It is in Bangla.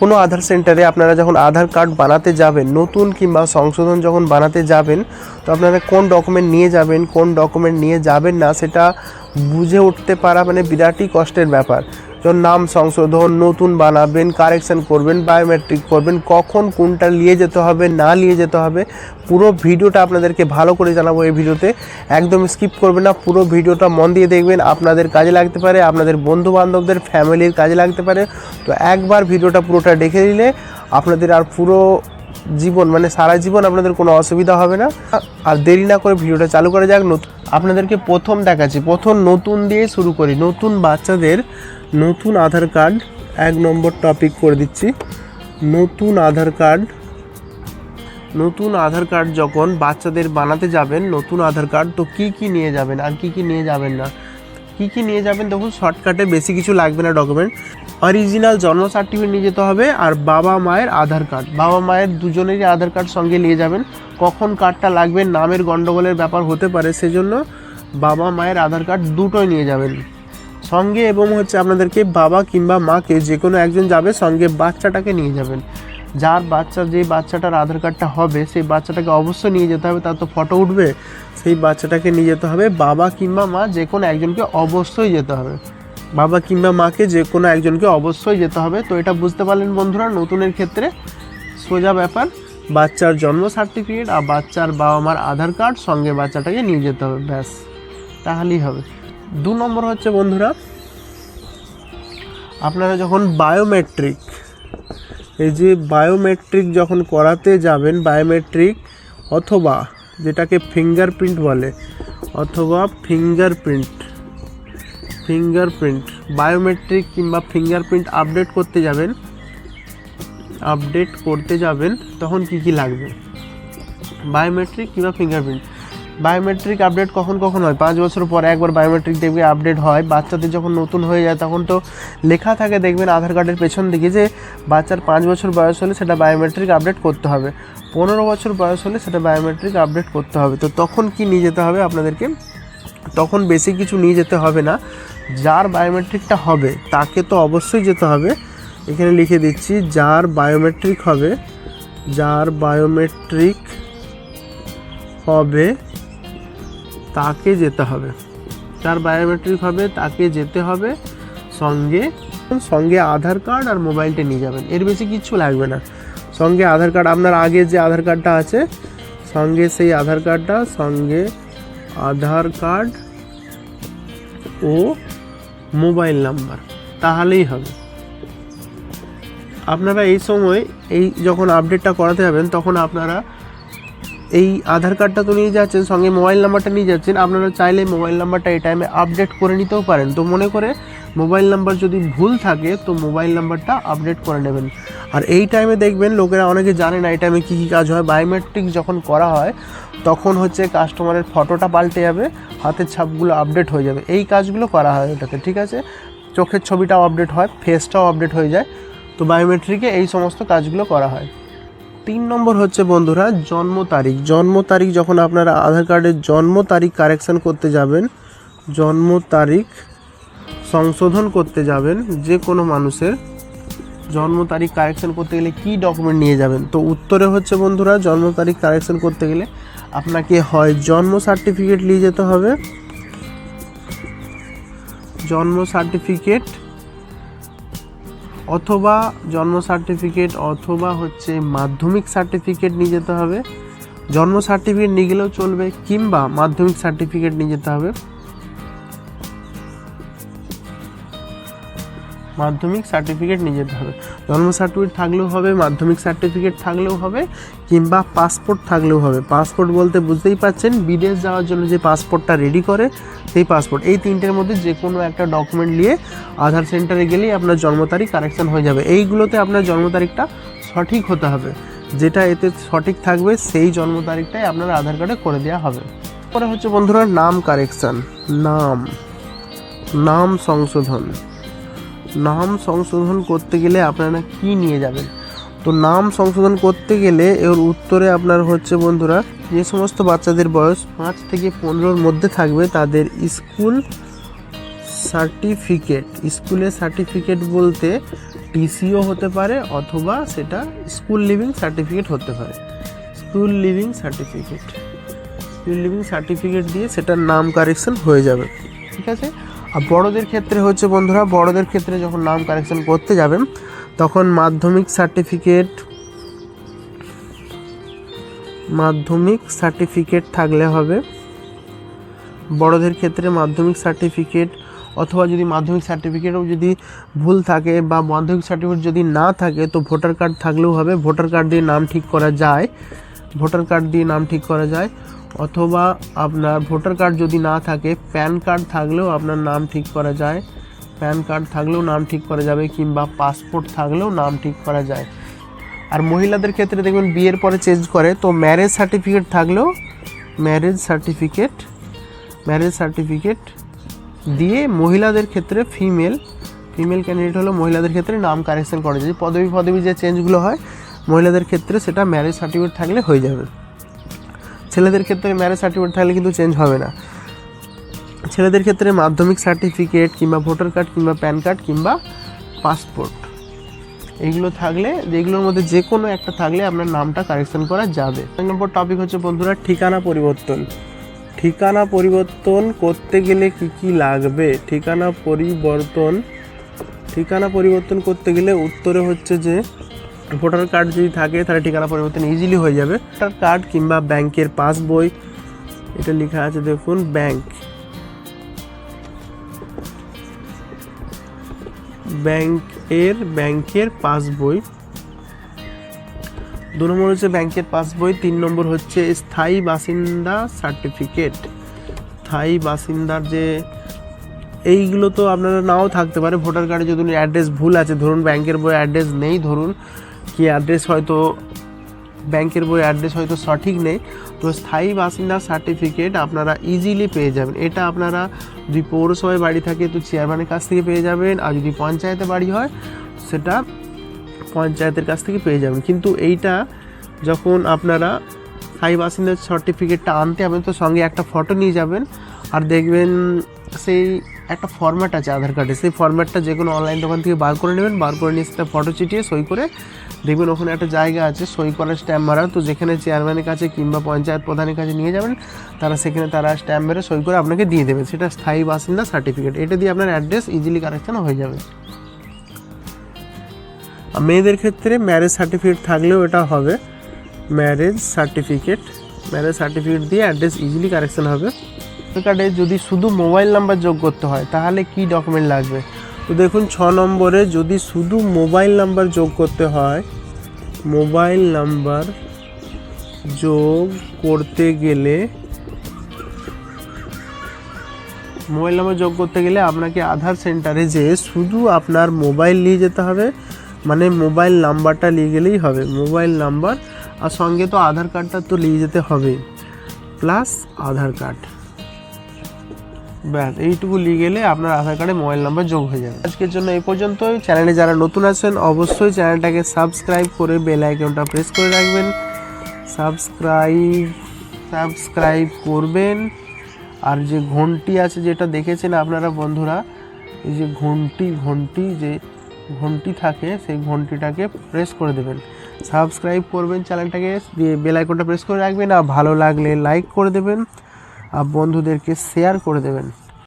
কোনো আধার সেন্টারে আপনারা যখন আধার কার্ড বানাতে যাবেন, নতুন কিংবা সংশোধন যখন বানাতে যাবেন, তো আপনারা কোন ডকুমেন্ট নিয়ে যাবেন, কোন ডকুমেন্ট নিয়ে যাবেন না, সেটা বুঝে উঠতে পারা মানে বিরাটই কষ্টের ব্যাপার। নাম সংশোধন, নতুন বানাবেন কারেকশন করবেন বায়োমেট্রিক করবেন, কখন কোনটা নিয়ে যেতে হবে, না নিয়ে যেতে হবে, পুরো ভিডিওটা আপনাদেরকে ভালো করে জানাব এই ভিডিওতে। একদম স্কিপ করবেন না, পুরো ভিডিওটা মন দিয়ে দেখবেন, আপনাদের কাজে লাগতে পারে, আপনাদের বন্ধু বান্ধবদের ফ্যামিলির কাজে লাগতে পারে। তো একবার ভিডিওটা পুরোটা দেখে নিলে আপনাদের আর পুরো জীবন মানে সারা জীবন আপনাদের কোনো অসুবিধা হবে না। আর দেরি না করে ভিডিওটা চালু করে যাক। নতুন আপনাদেরকে প্রথম দেখাচ্ছি। প্রথম নতুন দিয়ে শুরু করি। নতুন বাচ্চাদের নতুন আধার কার্ড, এক নম্বর টপিক করে দিচ্ছি। নতুন আধার কার্ড। নতুন আধার কার্ড যখন বাচ্চাদের বানাতে যাবেন, নতুন আধার কার্ড, তো কি কি নিয়ে যাবেন? আর কি কি নিয়ে যাবেন না? কি কি নিয়ে যাবেন দেখুন শর্টকাটে বেশি কিছু লাগবে না ডকুমেন্ট অরিজিনাল জন্ম সার্টিফিকেট নিয়ে যেতে হবে আর বাবা মায়ের আধার কার্ড বাবা মায়ের দুজনেরই আধার কার্ড সঙ্গে নিয়ে যাবেন। কখন কার্ডটা লাগবে, নামের গন্ডগোলের ব্যাপার হতে পারে, সেজন্য বাবা মায়ের আধার কার্ড দুটোই নিয়ে যাবেন। সঙ্গে এবং হচ্ছে আপনাদেরকে বাবা কিংবা মাকে যে কোনো একজন যাবে, সঙ্গে বাচ্চাটাকে নিয়ে যাবেন। যার বাচ্চা যে বাচ্চাটার আধার কার্ডটা হবে, সেই বাচ্চাটাকে অবশ্যই নিয়ে যেতে হবে, তার তো ফটো উঠবে, সেই বাচ্চাটাকে নিয়ে যেতে হবে। বাবা কিংবা মা যে কোনো একজনকে অবশ্যই যেতে হবে। বাবা কিংবা মাকে যে কোনো একজনকে অবশ্যই যেতে হবে। তো এটা বুঝতে পারলেন বন্ধুরা, নতুনের ক্ষেত্রে সোজা ব্যাপার। বাচ্চার জন্ম সার্টিফিকেট আর বাচ্চার বাবা মার আধার কার্ড সঙ্গে বাচ্চাটাকে নিয়ে যেতে হবে, ব্যাস। তাহলেই হবে। দু নম্বর হচ্ছে বন্ধুরা, আপনারা যখন বায়োমেট্রিক এই যে বায়োমেট্রিক যখন করাতে যাবেন বায়োমেট্রিক অথবা যেটাকে ফিঙ্গারপ্রিন্ট বলে, অথবা ফিঙ্গারপ্রিন্ট ফিঙ্গারপ্রিন্ট বায়োমেট্রিক কিংবা ফিঙ্গারপ্রিন্ট আপডেট করতে যাবেন আপডেট করতে যাবেন, তখন কি কি লাগবে? বায়োমেট্রিক কিংবা ফিঙ্গারপ্রিন্ট বায়োমেট্রিক আপডেট কখন কখন হয়? পাঁচ বছর পরে একবার বায়োমেট্রিক দেখবে আপডেট হয়। বাচ্চাদের যখন নতুন হয়ে যায়, তখন তো লেখা থাকে, দেখবেন আধার কার্ডের পেছন দিকে যে বাচ্চার পাঁচ বছর বয়স হলে সেটা বায়োমেট্রিক আপডেট করতে হবে। পনেরো বছর বয়স হলে সেটা বায়োমেট্রিক আপডেট করতে হবে। তো তখন কি নিয়ে যেতে হবে আপনাদেরকে? তখন বেশি কিছু নিয়ে যেতে হবে না। যার বায়োমেট্রিকটা হবে, তাকে তো অবশ্যই যেতে হবে। এখানে লিখে দিচ্ছি, যার বায়োমেট্রিক হবে, যার বায়োমেট্রিক হবে তাকে যেতে হবে। যার বায়োমেট্রিক হবে, তাকে যেতে হবে, সঙ্গে সঙ্গে আধার কার্ড আর মোবাইলটা নিয়ে যাবেন। এর বেশি কিচ্ছু লাগবে না। সঙ্গে আধার কার্ড আপনার আগে যে আধার কার্ডটা আছে, সঙ্গে সেই আধার কার্ডটা সঙ্গে আধার কার্ড ও মোবাইল নাম্বার তাহলেই হবে। আপনারা এই সময়, এই যখন আপডেটটা করাতে যাবেন, তখন আপনারা এই আধার কার্ডটা তো নিয়ে যাচ্ছেন, সঙ্গে মোবাইল নাম্বারটা নিয়ে যাচ্ছেন। আপনারা চাইলে মোবাইল নাম্বারটা এই টাইমে আপডেট করে নিতেও পারেন। তো মনে করে মোবাইল নাম্বার যদি ভুল থাকে, তো মোবাইল নাম্বারটা আপডেট করে নেবেন। আর এই টাইমে দেখবেন, লোকেরা অনেকে জানে না এই টাইমে কী কী কাজ হয়। বায়োমেট্রিক যখন করা হয়, তখন হচ্ছে কাস্টমারের ফটোটা পাল্টে যাবে, হাতের ছাপগুলো আপডেট হয়ে যাবে। এই কাজগুলো করা হয় ওটাতে, ঠিক আছে? চোখের ছবিটাও আপডেট হয় ফেসটাও আপডেট হয়ে যায়। তো বায়োমেট্রিকে এই সমস্ত কাজগুলো করা হয়। তিন নম্বর হচ্ছে বন্ধুরা, জন্ম তারিখ। জন্ম তারিখ যখন আপনারা আধার কার্ডের জন্ম তারিখ কারেকশন করতে যাবেন, জন্ম তারিখ সংশোধন করতে যাবেন যে কোনো মানুষের। জন্ম তারিখ কারেকশন করতে গেলে কি ডকুমেন্ট নিয়ে যাবেন? তো উত্তরে হচ্ছে বন্ধুরা, জন্ম তারিখ কারেকশন করতে গেলে আপনাকে হয় জন্ম সার্টিফিকেট নিয়ে যেতে হবে। জন্ম সার্টিফিকেট অথবা জন্ম সার্টিফিকেট অথবা হচ্ছে মাধ্যমিক সার্টিফিকেট নিয়ে যেতে হবে। জন্ম সার্টিফিকেট নিয়ে গেলেও চলবে কিংবা মাধ্যমিক সার্টিফিকেট নিয়ে যেতে হবে। মাধ্যমিক সার্টিফিকেট নিয়ে যেতে হবে জন্ম সার্টিফিকেট থাকলেও হবে, মাধ্যমিক সার্টিফিকেট থাকলেও হবে, কিংবা পাসপোর্ট থাকলেও হবে। পাসপোর্ট বলতে বুঝতেই পাচ্ছেন বিদেশ যাওয়ার জন্য যে পাসপোর্টটা রেডি করে, সেই পাসপোর্ট এই তিনটের মধ্যে যে কোনো একটা ডকুমেন্ট নিয়ে আধার সেন্টারে গেলেই আপনার জন্ম তারিখ কারেকশান হয়ে যাবে। এইগুলোতে আপনার জন্ম তারিখটা সঠিক হতে হবে। যেটা এতে সঠিক থাকবে, সেই জন্ম তারিখটাই আপনার আধার কার্ডে করে দেওয়া হবে। পরে হচ্ছে বন্ধুরা, নাম কারেকশন নাম। নাম সংশোধন। নাম সংশোধন করতে গেলে আপনারা কি নিয়ে যাবেন? তো নাম সংশোধন করতে গেলে এর উত্তরে আপনার হচ্ছে বন্ধুরা, যে সমস্ত বাচ্চাদের বয়স পাঁচ থেকে পনেরোর মধ্যে থাকবে তাদের স্কুল সার্টিফিকেট। স্কুলের সার্টিফিকেট বলতে টিসিও হতে পারে অথবা সেটা স্কুল লিভিং সার্টিফিকেট হতে পারে। School living certificate. School living certificate দিয়ে সেটার নাম কারেকশন হয়ে যাবে। ঠিক আছে? আর বড়দের ক্ষেত্রে হচ্ছে বন্ধুরা, বড়দের ক্ষেত্রে যখন নাম কারেকশন করতে যাবেন তখন মাধ্যমিক সার্টিফিকেট মাধ্যমিক সার্টিফিকেট থাকলে হবে। বড়দের ক্ষেত্রে মাধ্যমিক সার্টিফিকেট অথবা যদি মাধ্যমিক সার্টিফিকেটও যদি ভুল থাকে বা মাধ্যমিক সার্টিফিকেট যদি না থাকে, তো ভোটার কার্ড থাকলেও হবে। ভোটার কার্ড দিয়ে নাম ঠিক করা যায়। ভোটার কার্ড দিয়ে নাম ঠিক করা যায়, অথবা আপনার ভোটার কার্ড যদি না থাকে, প্যান কার্ড থাকলেও আপনার নাম ঠিক করা যায়, প্যান কার্ড থাকলেও নাম ঠিক করা যাবে, কিংবা পাসপোর্ট থাকলেও নাম ঠিক করা যায়। আর মহিলাদের ক্ষেত্রে দেখবেন বিয়ের পরে চেঞ্জ করে, তো ম্যারেজ সার্টিফিকেট থাকলেও ম্যারেজ সার্টিফিকেট ম্যারেজ সার্টিফিকেট দিয়ে মহিলাদের ক্ষেত্রে ফিমেল ফিমেল ক্যান্ডিডেট হলো মহিলাদের ক্ষেত্রে নাম কারেকশন করা যায়। পদবি পদবি যে চেঞ্জগুলো হয় মহিলাদের ক্ষেত্রে সেটা ম্যারেজ সার্টিফিকেট থাকলে হয়ে যাবে। ছেলেদের ক্ষেত্রে ম্যারেজ সার্টিফিকেট থাকলে কিন্তু চেঞ্জ হবে না। ছেলেদের ক্ষেত্রে মাধ্যমিক সার্টিফিকেট কিংবা ভোটার কার্ড কিংবা প্যান কার্ড কিংবা পাসপোর্ট এইগুলো থাকলে, যেগুলোর মধ্যে যে কোনো একটা থাকলে আপনার নামটা কারেকশন করা যাবে। এক নম্বর টপিক হচ্ছে বন্ধুরা, ঠিকানা পরিবর্তন। ঠিকানা পরিবর্তন করতে গেলে কি কি লাগবে? ঠিকানা পরিবর্তন ঠিকানা পরিবর্তন করতে গেলে উত্তরে হচ্ছে যে ভোটার কার্ড যদি থাকে, তাহলে ঠিকানা পরিবর্তন ইজিলি হয়ে যাবে। ভোটার কার্ড কিংবা ব্যাংকের পাসবই, এটা লেখা আছে দেখুন ব্যাংক ব্যাংকের ব্যাংকের পাসবই। দু নম্বর হচ্ছে ব্যাংকের পাসবই, তিন নম্বর হচ্ছে স্থায়ী বাসিন্দা সার্টিফিকেট স্থায়ী বাসিন্দার যে এইগুলো তো আপনারা নাও থাকতে পারে। ভোটার কার্ডে যদি অ্যাড্রেস ভুল আছে, ধরুন ব্যাংকের বই অ্যাড্রেস নেই, ধরুন কি অ্যাড্রেস হয়তো ব্যাংকের বই অ্যাড্রেস হয়তো সঠিক নেই, তো স্থায়ী বাসিন্দা সার্টিফিকেট আপনারা ইজিলি পেয়ে যাবেন। এটা আপনারা যদি পৌরসভায় বাড়ি থাকে তো চেয়ারম্যানের কাছ থেকে পেয়ে যাবেন, আর যদি পঞ্চায়েতে বাড়ি হয় সেটা পঞ্চায়েতের কাছ থেকে পেয়ে যাবেন। কিন্তু এইটা যখন আপনারা স্থায়ী বাসিন্দার সার্টিফিকেটটা আনতে যাবেন, তো সঙ্গে একটা ফটো নিয়ে যাবেন, আর দেখবেন সেই একটা ফর্ম্যাট আছে আধার কার্ডে সেই ফর্ম্যাটটা যে কোনো অনলাইন দোকান থেকে বার করে নেবেন, বার করে নিয়ে সেটা ফটো চিটিয়ে সই করে দেখবেন ওখানে একটা জায়গা আছে, সই করার স্ট্যাম্প মারা। তো যেখানে চেয়ারম্যানের কাছে কিংবা পঞ্চায়েত প্রধানের কাছে নিয়ে যাবেন, তারা সেখানে তারা স্ট্যাম্প মেরে সই করে আপনাকে দিয়ে দেবে। সেটা স্থায়ী বাসিন্দা সার্টিফিকেট এটা দিয়ে আপনার অ্যাড্রেস ইজিলি কারেকশন হয়ে যাবে। মেয়েদের ক্ষেত্রে ম্যারেজ সার্টিফিকেট থাকলেও এটা হবে। ম্যারেজ সার্টিফিকেট ম্যারেজ সার্টিফিকেট দিয়ে অ্যাড্রেস ইজিলি কারেকশন হবে। কার্ডে যদি শুধু মোবাইল নাম্বার যোগ করতে হয়, তাহলে কি ডকুমেন্ট লাগবে? তো দেখুন, ছ নম্বরে যদি শুধু মোবাইল নাম্বার যোগ করতে হয়, মোবাইল নাম্বার যোগ করতে গেলে, মোবাইল নাম্বার যোগ করতে গেলে আপনাকে আধার সেন্টারে যে শুধু আপনার মোবাইল নিয়ে যেতে হবে। মানে মোবাইল নাম্বারটা নিয়ে গেলেই হবে, মোবাইল নাম্বার আর সঙ্গে তো আধার কার্ডটা তো নিয়ে যেতে হবে, প্লাস আধার কার্ড। ব্যাস, এইটুকু নিয়ে গেলে আপনার আধার কার্ডে মোবাইল নাম্বার যোগ হয়ে যাবে। আজকের জন্য এই পর্যন্তই। চ্যানেলে যারা নতুন আছেন, অবশ্যই চ্যানেলটাকে সাবস্ক্রাইব করে বেল আইকনটা প্রেস করে রাখবেন। সাবস্ক্রাইব সাবস্ক্রাইব করবেন। আর যে ঘন্টি আছে যেটা দেখেছেন আপনারা বন্ধুরা, এই যে ঘন্টি ঘন্টি যে ঘন্টি থাকে, সেই ঘন্টিটাকে প্রেস করে দেবেন। সাবস্ক্রাইব করবেন চ্যানেলটাকে, দিয়ে বেল আইকনটা প্রেস করে রাখবেন। আর ভালো লাগলে লাইক করে দেবেন। বন্ধুদেরকে শেয়ার করে দেবেন।